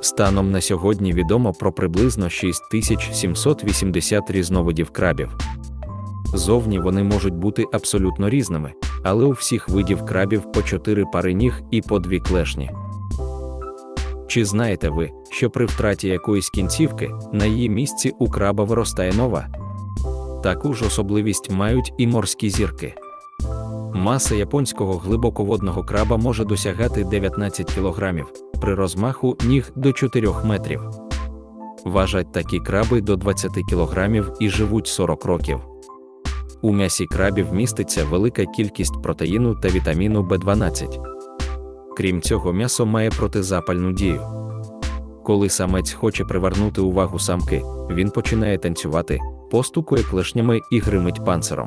Станом на сьогодні відомо про приблизно 6780 різновидів крабів. Зовні вони можуть бути абсолютно різними, але у всіх видів крабів по 4 пари ніг і по 2 клешні. Чи знаєте ви, що при втраті якоїсь кінцівки на її місці у краба виростає нова? Таку ж особливість мають і морські зірки. Маса японського глибоководного краба може досягати 19 кг, при розмаху ніг до 4 метрів. Важать такі краби до 20 кг і живуть 40 років. У м'ясі крабів міститься велика кількість протеїну та вітаміну В12. Крім цього, м'ясо має протизапальну дію. Коли самець хоче привернути увагу самки, він починає танцювати, постукує клешнями і гримить панциром.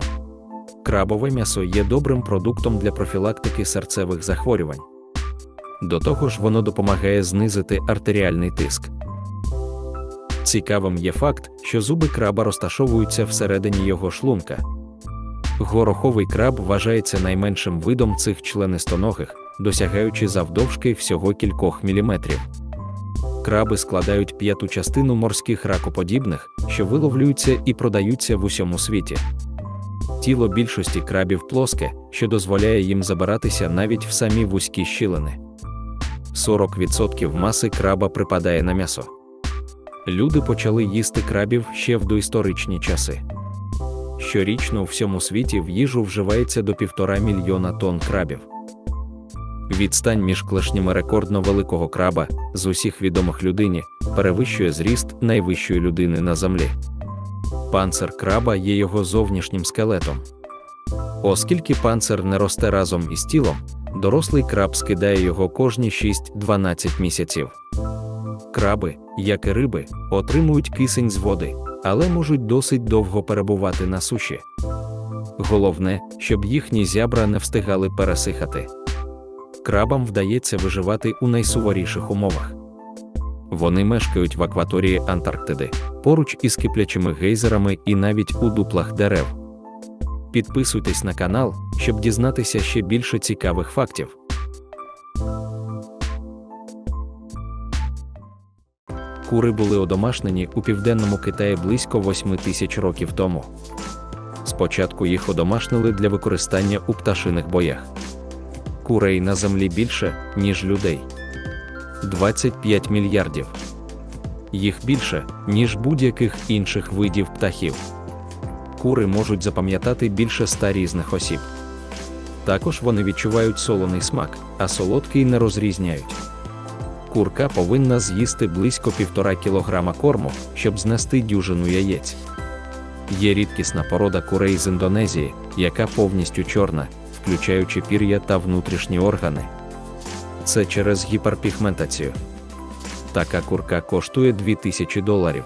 Крабове м'ясо є добрим продуктом для профілактики серцевих захворювань. До того ж, воно допомагає знизити артеріальний тиск. Цікавим є факт, що зуби краба розташовуються всередині його шлунка. Гороховий краб вважається найменшим видом цих членистоногих, досягаючи завдовжки всього кількох міліметрів. Краби складають п'яту частину морських ракоподібних, що виловлюються і продаються в усьому світі. Тіло більшості крабів плоске, що дозволяє їм забиратися навіть в самі вузькі щілини. 40% маси краба припадає на м'ясо. Люди почали їсти крабів ще в доісторичні часи. Щорічно у всьому світі в їжу вживається до півтора мільйона тонн крабів. Відстань між клешнями рекордно великого краба з усіх відомих людині перевищує зріст найвищої людини на землі. Панцир краба є його зовнішнім скелетом. Оскільки панцир не росте разом із тілом, дорослий краб скидає його кожні 6-12 місяців. Краби, як і риби, отримують кисень з води, але можуть досить довго перебувати на суші. Головне, щоб їхні зябра не встигали пересихати. Крабам вдається виживати у найсуворіших умовах. Вони мешкають в акваторії Антарктиди, поруч із киплячими гейзерами і навіть у дуплах дерев. Підписуйтесь на канал, щоб дізнатися ще більше цікавих фактів. Кури були одомашнені у південному Китаї близько 8 тисяч років тому. Спочатку їх одомашнили для використання у пташиних боях. Курей на землі більше, ніж людей 25 мільярдів. Їх більше, ніж будь-яких інших видів птахів. Кури можуть запам'ятати більше ста різних осіб. Також вони відчувають солоний смак, а солодкий не розрізняють. Курка повинна з'їсти близько півтора кілограма корму, щоб знести дюжину яєць. Є рідкісна порода курей з Індонезії, яка повністю чорна, включаючи пір'я та внутрішні органи. Це через гіперпігментацію. Така курка коштує 2000 доларів.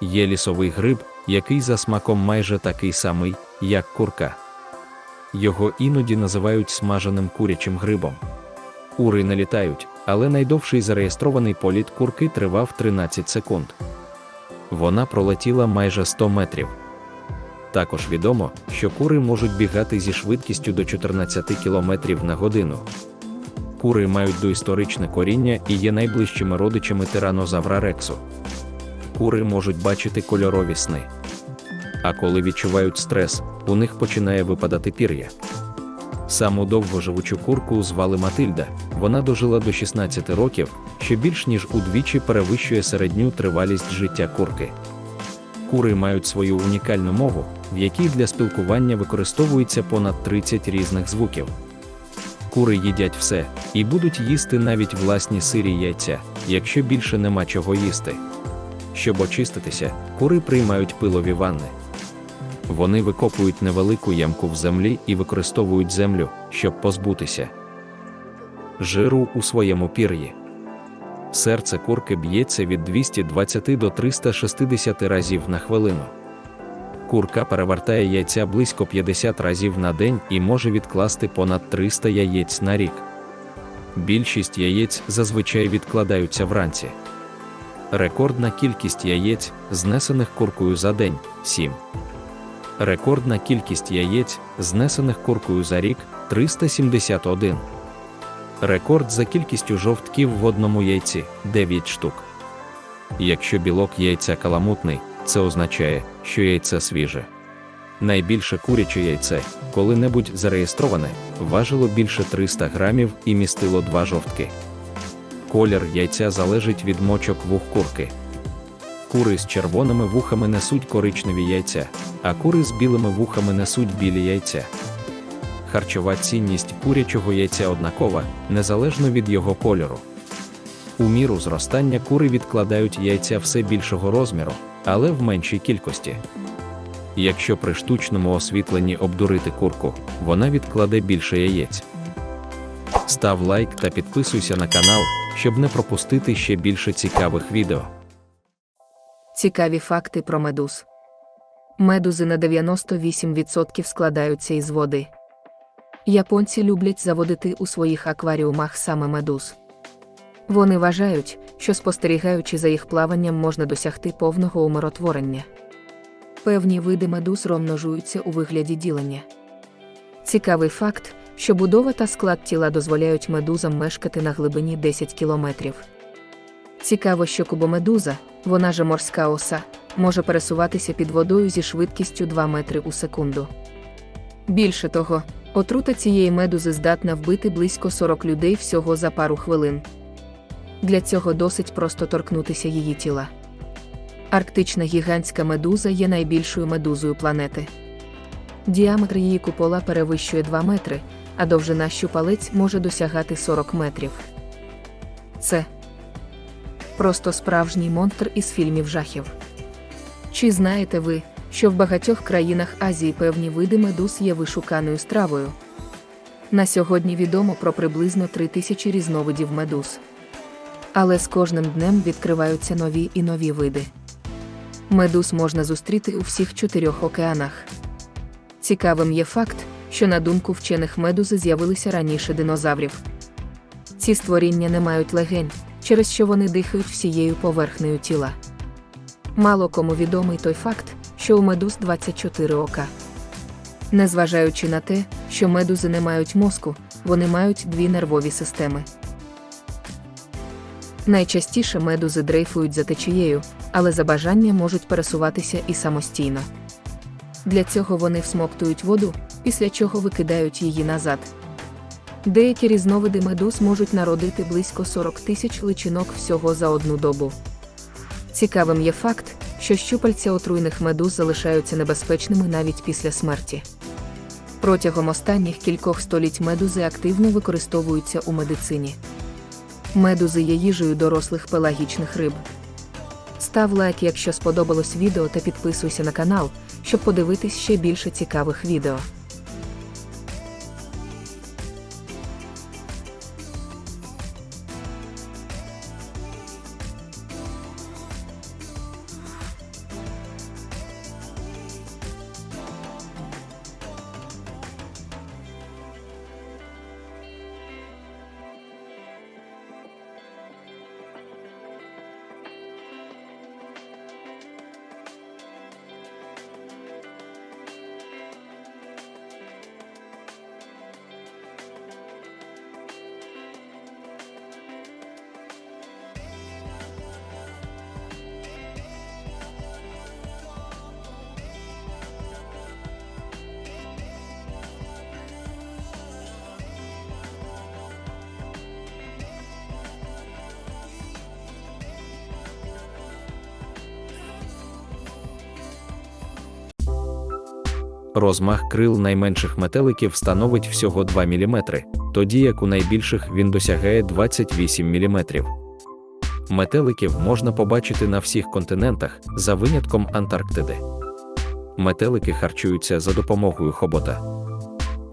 Є лісовий гриб, який за смаком майже такий самий, як курка. Його іноді називають смаженим курячим грибом. Ури не літають, але найдовший зареєстрований політ курки тривав 13 секунд. Вона пролетіла майже 100 метрів. Також відомо, що кури можуть бігати зі швидкістю до 14 км на годину. Кури мають доісторичне коріння і є найближчими родичами тиранозавра рексу. Кури можуть бачити кольорові сни. А коли відчувають стрес, у них починає випадати пір'я. Саму довгоживучу курку звали Матильда, вона дожила до 16 років, що більш ніж удвічі перевищує середню тривалість життя курки. Кури мають свою унікальну мову, в якій для спілкування використовується понад 30 різних звуків. Кури їдять все і будуть їсти навіть власні сирі яйця, якщо більше нема чого їсти. Щоб очиститися, кури приймають пилові ванни. Вони викопують невелику ямку в землі і використовують землю, щоб позбутися жиру у своєму пір'ї. Серце курки б'ється від 220 до 360 разів на хвилину. Курка перевертає яйця близько 50 разів на день і може відкласти понад 300 яєць на рік. Більшість яєць зазвичай відкладаються вранці. Рекордна кількість яєць, знесених куркою за день 7. Рекордна кількість яєць, знесених куркою за рік 371. Рекорд за кількістю жовтків в одному яйці 9 штук. Якщо білок яйця каламутний, це означає, що яйце свіже. Найбільше куряче яйце, коли-небудь зареєстроване, важило більше 300 грамів і містило два жовтки. Колір яйця залежить від мочок вух курки. Кури з червоними вухами несуть коричневі яйця, а кури з білими вухами несуть білі яйця. Харчова цінність курячого яйця однакова, незалежно від його кольору. У міру зростання кури відкладають яйця все більшого розміру, але в меншій кількості. Якщо при штучному освітленні обдурити курку, вона відкладе більше яєць. Став лайк та підписуйся на канал, щоб не пропустити ще більше цікавих відео. Цікаві факти про медуз. Медузи на 98% складаються із води. Японці люблять заводити у своїх акваріумах саме медуз. Вони вважають, що спостерігаючи за їх плаванням можна досягти повного умиротворення. Певні види медуз розмножуються у вигляді ділення. Цікавий факт, що будова та склад тіла дозволяють медузам мешкати на глибині 10 кілометрів. Цікаво, що кубомедуза, вона же морська оса, може пересуватися під водою зі швидкістю 2 метри у секунду. Більше того, отрута цієї медузи здатна вбити близько 40 людей всього за пару хвилин. Для цього досить просто торкнутися її тіла. Арктична гігантська медуза є найбільшою медузою планети. Діаметр її купола перевищує 2 метри, а довжина щупалець може досягати 40 метрів. Це просто справжній монстр із фільмів жахів. Чи знаєте ви, що в багатьох країнах Азії певні види медуз є вишуканою стравою? На сьогодні відомо про приблизно 3000 різновидів медуз. Але з кожним днем відкриваються нові і нові види. Медуз можна зустріти у всіх чотирьох океанах. Цікавим є факт, що на думку вчених медузи з'явилися раніше динозаврів. Ці створіння не мають легень, через що вони дихають всією поверхнею тіла. Мало кому відомий той факт, що у медуз 24 ока. Незважаючи на те, що медузи не мають мозку, вони мають дві нервові системи. Найчастіше медузи дрейфують за течією, але за бажання можуть пересуватися і самостійно. Для цього вони всмоктують воду, після чого викидають її назад. Деякі різновиди медуз можуть народити близько 40 тисяч личинок всього за одну добу. Цікавим є факт, що щупальця отруйних медуз залишаються небезпечними навіть після смерті. Протягом останніх кількох століть медузи активно використовуються у медицині. Медузи є їжею дорослих пелагічних риб. Став лайк, якщо сподобалось відео, та підписуйся на канал, щоб подивитись ще більше цікавих відео. Розмах крил найменших метеликів становить всього 2 мм, тоді як у найбільших він досягає 28 мм. Метеликів можна побачити на всіх континентах за винятком Антарктиди. Метелики харчуються за допомогою хобота.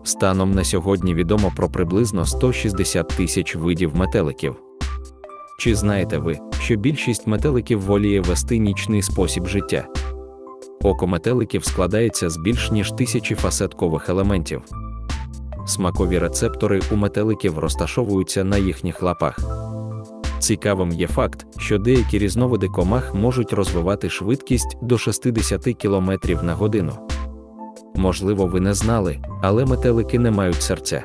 Станом на сьогодні відомо про приблизно 160 тисяч видів метеликів. Чи знаєте ви, що більшість метеликів воліє вести нічний спосіб життя? Око метеликів складається з більш ніж тисячі фасеткових елементів. Смакові рецептори у метеликів розташовуються на їхніх лапах. Цікавим є факт, що деякі різновиди комах можуть розвивати швидкість до 60 км на годину. Можливо, ви не знали, але метелики не мають серця.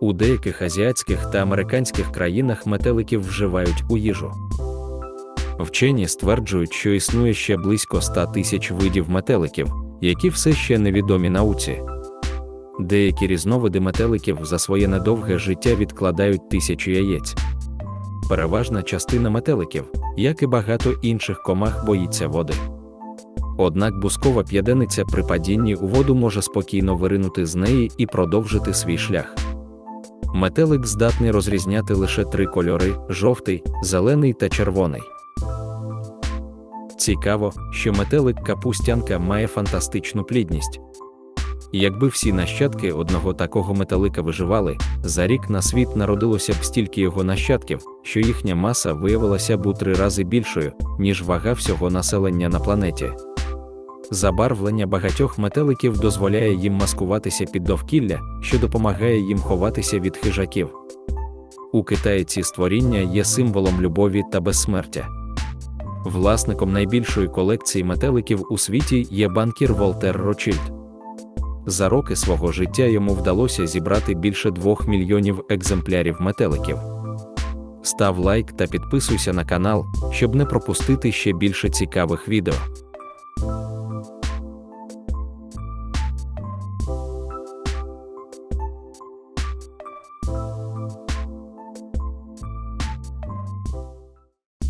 У деяких азіатських та американських країнах метеликів вживають у їжу. Вчені стверджують, що існує ще близько 100 тисяч видів метеликів, які все ще невідомі науці. Деякі різновиди метеликів за своє недовге життя відкладають тисячу яєць. Переважна частина метеликів, як і багато інших комах, боїться води. Однак бускова п'ядениця при падінні у воду може спокійно виринути з неї і продовжити свій шлях. Метелик здатний розрізняти лише три кольори: жовтий, зелений та червоний. Цікаво, що метелик капустянка має фантастичну плідність. Якби всі нащадки одного такого метелика виживали, за рік на світ народилося б стільки його нащадків, що їхня маса виявилася б у три рази більшою, ніж вага всього населення на планеті. Забарвлення багатьох метеликів дозволяє їм маскуватися під довкілля, що допомагає їм ховатися від хижаків. У Китаї ці створіння є символом любові та безсмертя. Власником найбільшої колекції метеликів у світі є банкір Волтер Рочільд. За роки свого життя йому вдалося зібрати більше 2 мільйонів екземплярів метеликів. Став лайк та підписуйся на канал, щоб не пропустити ще більше цікавих відео.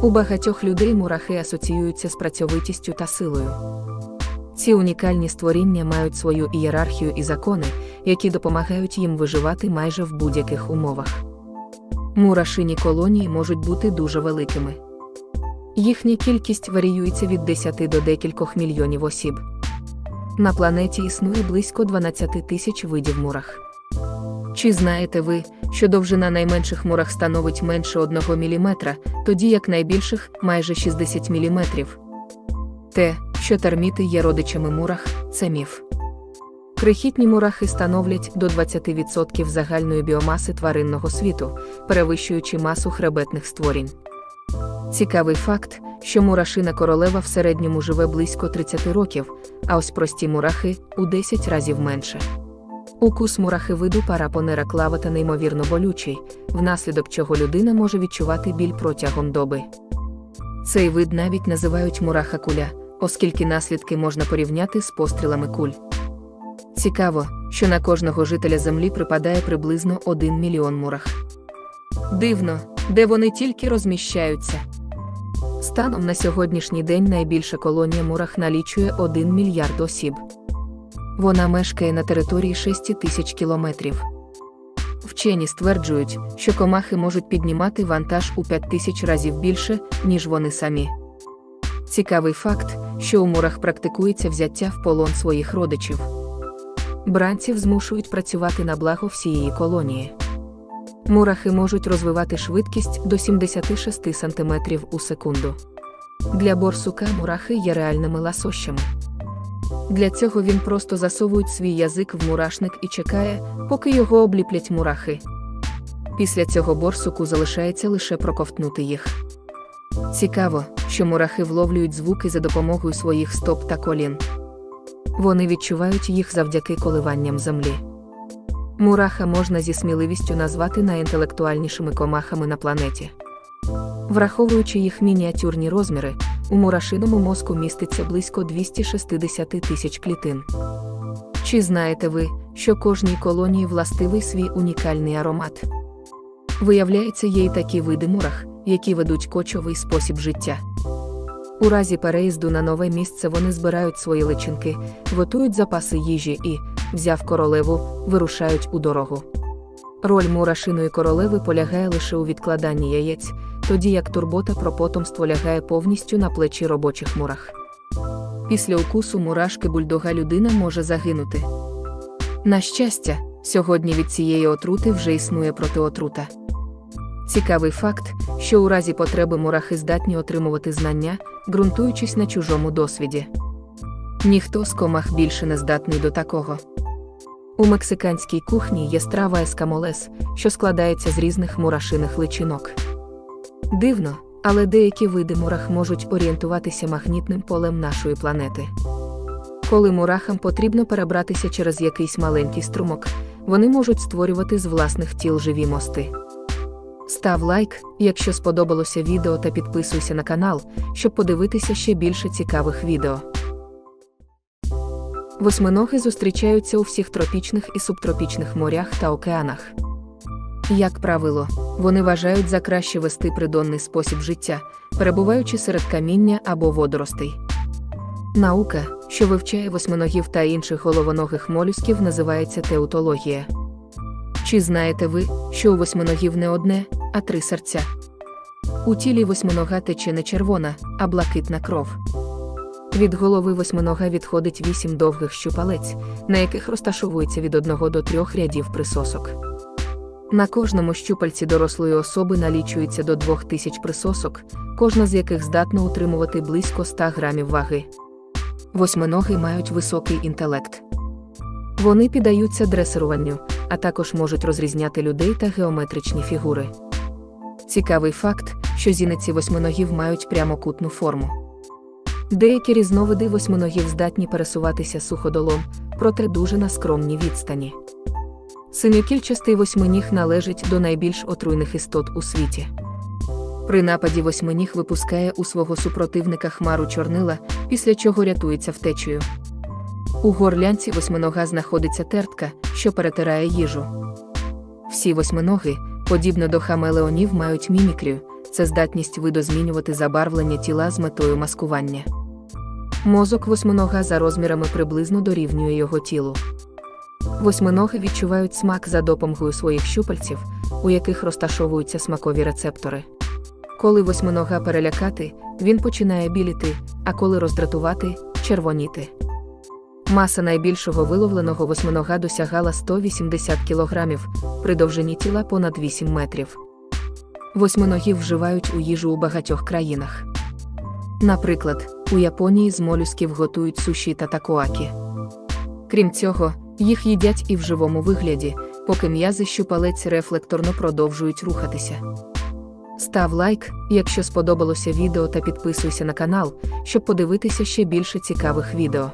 У багатьох людей мурахи асоціюються з працьовитістю та силою. Ці унікальні створіння мають свою ієрархію і закони, які допомагають їм виживати майже в будь-яких умовах. Мурашині колонії можуть бути дуже великими. Їхня кількість варіюється від 10 до декількох мільйонів осіб. На планеті існує близько 12 тисяч видів мурах. Чи знаєте ви, що довжина найменших мурах становить менше 1 мм, тоді як найбільших майже 60 мм? Те, що терміти є родичами мурах, це міф. Крихітні мурахи становлять до 20% загальної біомаси тваринного світу, перевищуючи масу хребетних створінь. Цікавий факт, що мурашина королева в середньому живе близько 30 років, а ось прості мурахи у 10 разів менше. Укус мурахи виду парапонера клавата неймовірно болючий, внаслідок чого людина може відчувати біль протягом доби. Цей вид навіть називають мураха куля, оскільки наслідки можна порівняти з пострілами куль. Цікаво, що на кожного жителя землі припадає приблизно 1 мільйон мурах. Дивно, де вони тільки розміщаються. Станом на сьогоднішній день найбільша колонія мурах налічує 1 мільярд осіб. Вона мешкає на території 6 тисяч кілометрів. Вчені стверджують, що комахи можуть піднімати вантаж у 5 тисяч разів більше, ніж вони самі. Цікавий факт, що у мурах практикується взяття в полон своїх родичів. Бранців змушують працювати на благо всієї колонії. Мурахи можуть розвивати швидкість до 76 см у секунду. Для борсука мурахи є реальними ласощами. Для цього він просто засовують свій язик в мурашник і чекає, поки його обліплять мурахи. Після цього борсуку залишається лише проковтнути їх. Цікаво, що мурахи вловлюють звуки за допомогою своїх стоп та колін. Вони відчувають їх завдяки коливанням землі. Мураха можна зі сміливістю назвати найінтелектуальнішими комахами на планеті. Враховуючи їх мініатюрні розміри, у мурашиному мозку міститься близько 260 тисяч клітин. Чи знаєте ви, що кожній колонії властивий свій унікальний аромат? Виявляється, є й такі види мурах, які ведуть кочовий спосіб життя. У разі переїзду на нове місце вони збирають свої личинки, готують запаси їжі і, взяв королеву, вирушають у дорогу. Роль мурашиної королеви полягає лише у відкладанні яєць, тоді як турбота про потомство лягає повністю на плечі робочих мурах. Після укусу мурашки бульдога людина може загинути. На щастя, сьогодні від цієї отрути вже існує протиотрута. Цікавий факт, що у разі потреби мурахи здатні отримувати знання, ґрунтуючись на чужому досвіді. Ніхто з комах більше не здатний до такого. У мексиканській кухні є страва ескамолес, що складається з різних мурашиних личинок. Дивно, але деякі види мурах можуть орієнтуватися магнітним полем нашої планети. Коли мурахам потрібно перебратися через якийсь маленький струмок, вони можуть створювати з власних тіл живі мости. Став лайк, якщо сподобалося відео та підписуйся на канал, щоб подивитися ще більше цікавих відео. Восьминоги зустрічаються у всіх тропічних і субтропічних морях та океанах. Як правило, вони вважають за краще вести придонний спосіб життя, перебуваючи серед каміння або водоростей. Наука, що вивчає восьминогів та інших головоногих молюсків, називається теутологія. Чи знаєте ви, що у восьминогів не одне, а три серця? У тілі восьминога тече не червона, а блакитна кров. Від голови восьминога відходить вісім довгих щупалець, на яких розташовується від одного до трьох рядів присосок. На кожному щупальці дорослої особи налічується до 2000 присосок, кожна з яких здатна утримувати близько 100 грамів ваги. Восьминоги мають високий інтелект. Вони піддаються дресируванню, а також можуть розрізняти людей та геометричні фігури. Цікавий факт, що зіниці восьминогів мають прямокутну форму. Деякі різновиди восьминогів здатні пересуватися суходолом, проте дуже на скромній відстані. Синьокільчастий восьминіг належить до найбільш отруйних істот у світі. При нападі восьминіг випускає у свого супротивника хмару чорнила, після чого рятується втечею. У горлянці восьминога знаходиться тертка, що перетирає їжу. Всі восьминоги, подібно до хамелеонів, мають мімікрію це здатність видозмінювати забарвлення тіла з метою маскування. Мозок восьминога за розмірами приблизно дорівнює його тілу. Восьминоги відчувають смак за допомогою своїх щупальців, у яких розташовуються смакові рецептори. Коли восьминога перелякати, він починає біліти, а коли роздратувати червоніти. Маса найбільшого виловленого восьминога досягала 180 кг, при довжині тіла понад 8 метрів. Восьминогів вживають у їжу у багатьох країнах. Наприклад, у Японії з молюсків готують суші та такоакі. Крім цього, їх їдять і в живому вигляді, поки м'язи щупалець рефлекторно продовжують рухатися. Став лайк, якщо сподобалося відео та підписуйся на канал, щоб подивитися ще більше цікавих відео.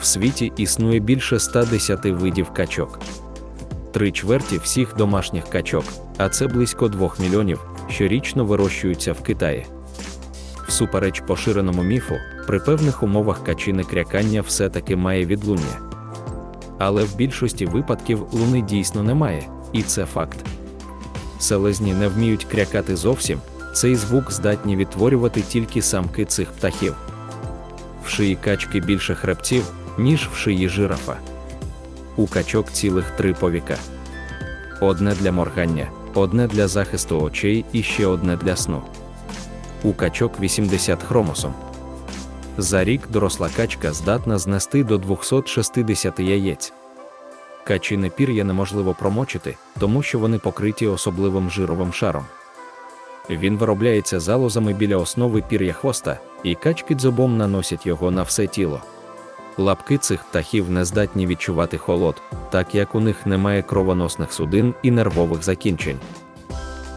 В світі існує більше 110 видів качок. Три чверті всіх домашніх качок, а це близько 2 мільйонів, щорічно вирощуються в Китаї. Всупереч поширеному міфу, при певних умовах качине крякання все-таки має відлуння. Але в більшості випадків луни дійсно немає, і це факт. Селезні не вміють крякати зовсім, цей звук здатні відтворювати тільки самки цих птахів. В шиї качки більше хребців, ніж в шиї жирафа. У качок цілих три повіка. Одне для моргання, одне для захисту очей і ще одне для сну. У качок 80 хромосом. За рік доросла качка здатна знести до 260 яєць. Качине пір'я неможливо промочити, тому що вони покриті особливим жировим шаром. Він виробляється залозами біля основи пір'я хвоста, і качки дзьобом наносять його на все тіло. Лапки цих птахів не здатні відчувати холод, так як у них немає кровоносних судин і нервових закінчень.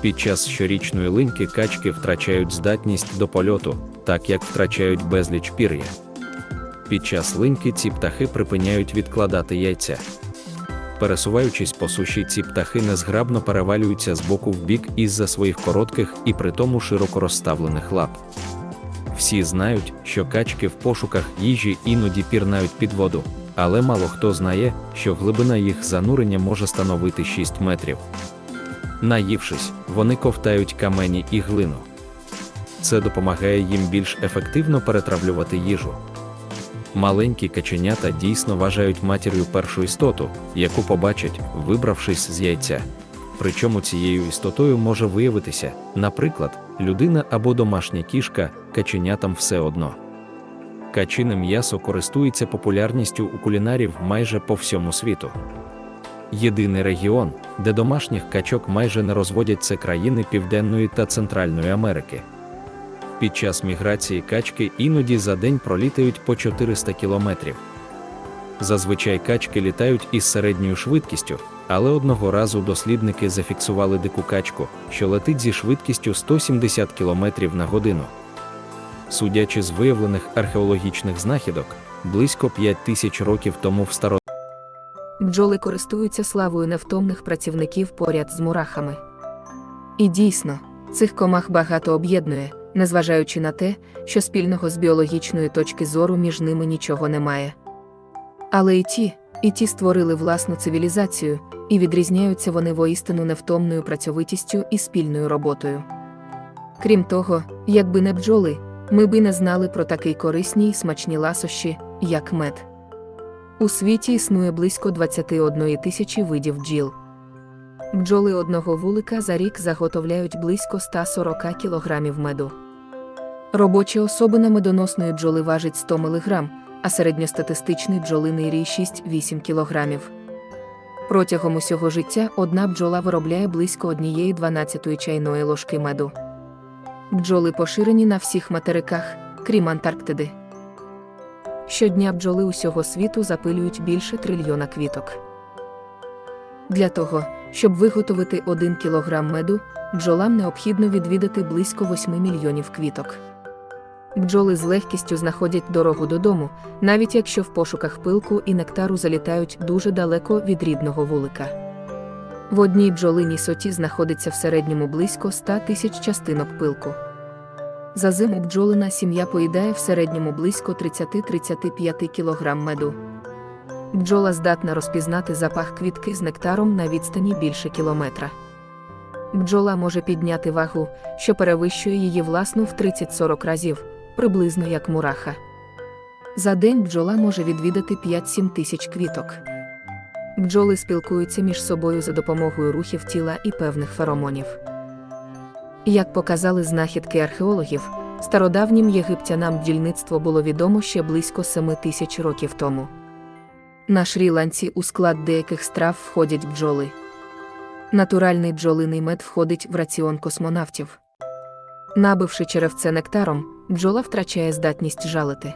Під час щорічної линьки качки втрачають здатність до польоту, так як втрачають безліч пір'я. Під час линьки ці птахи припиняють відкладати яйця. Пересуваючись по суші, ці птахи незграбно перевалюються з боку в бік із-за своїх коротких і при тому широко розставлених лап. Всі знають, що качки в пошуках їжі іноді пірнають під воду, але мало хто знає, що глибина їх занурення може становити 6 метрів. Наївшись, вони ковтають камені і глину. Це допомагає їм більш ефективно перетравлювати їжу. Маленькі каченята дійсно вважають матір'ю першу істоту, яку побачать, вибравшись з яйця. Причому цією істотою може виявитися, наприклад, людина або домашня кішка, каченятам все одно. Качине м'ясо користується популярністю у кулінарів майже по всьому світу. Єдиний регіон, де домашніх качок майже не розводять це країни Південної та Центральної Америки. Під час міграції качки іноді за день пролітають по 400 кілометрів. Зазвичай качки літають із середньою швидкістю, але одного разу дослідники зафіксували дику качку, що летить зі швидкістю 170 км на годину. Судячи з виявлених археологічних знахідок, близько 5 тисяч років тому в старо Бджоли користуються славою невтомних працівників поряд з мурахами. І дійсно, цих комах багато об'єднує, незважаючи на те, що спільного з біологічної точки зору між ними нічого немає. Але і ті, і ті створили власну цивілізацію, і відрізняються вони воістину невтомною працьовитістю і спільною роботою. Крім того, якби не бджоли, ми би не знали про такий корисні й смачні ласощі, як мед. У світі існує близько 21 тисячі видів бджіл. Бджоли одного вулика за рік заготовляють близько 140 кг меду. Робоча особина медоносної бджоли важить 100 мг, а середньостатистичний бджолиний рій 6-8 кг. Протягом усього життя одна бджола виробляє близько 1,12 чайної ложки меду. Бджоли поширені на всіх материках, крім Антарктиди. Щодня бджоли усього світу запилюють більше трильйона квіток. Для того, щоб виготовити 1 кг меду, бджолам необхідно відвідати близько 8 мільйонів квіток. Бджоли з легкістю знаходять дорогу додому, навіть якщо в пошуках пилку і нектару залітають дуже далеко від рідного вулика. В одній бджолиній соті знаходиться в середньому близько 100 тисяч частинок пилку. За зиму бджолина сім'я поїдає в середньому близько 30-35 кг меду. Бджола здатна розпізнати запах квітки з нектаром на відстані більше кілометра. Бджола може підняти вагу, що перевищує її власну в 30-40 разів, приблизно як мураха. За день бджола може відвідати 5-7 тисяч квіток. Бджоли спілкуються між собою за допомогою рухів тіла і певних феромонів. Як показали знахідки археологів, стародавнім єгиптянам бджільництво було відомо ще близько 7 тисяч років тому. На Шрі-Ланці у склад деяких страв входять бджоли. Натуральний бджолиний мед входить в раціон космонавтів. Набивши черевце нектаром, бджола втрачає здатність жалити.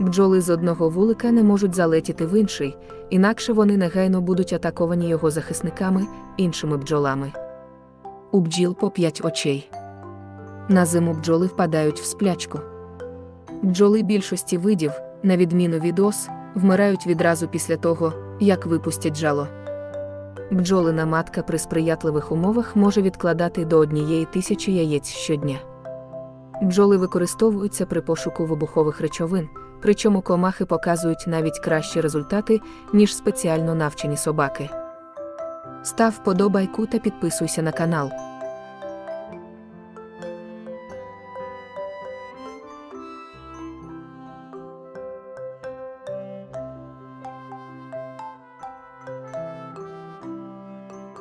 Бджоли з одного вулика не можуть залетіти в інший, інакше вони негайно будуть атаковані його захисниками, іншими бджолами. У бджіл по п'ять очей. На зиму бджоли впадають в сплячку. Бджоли більшості видів, на відміну від ос, вмирають відразу після того, як випустять жало. Бджолина матка при сприятливих умовах може відкладати до однієї тисячі яєць щодня. Бджоли використовуються при пошуку вибухових речовин, причому комахи показують навіть кращі результати, ніж спеціально навчені собаки. Став подобайку та підписуйся на канал.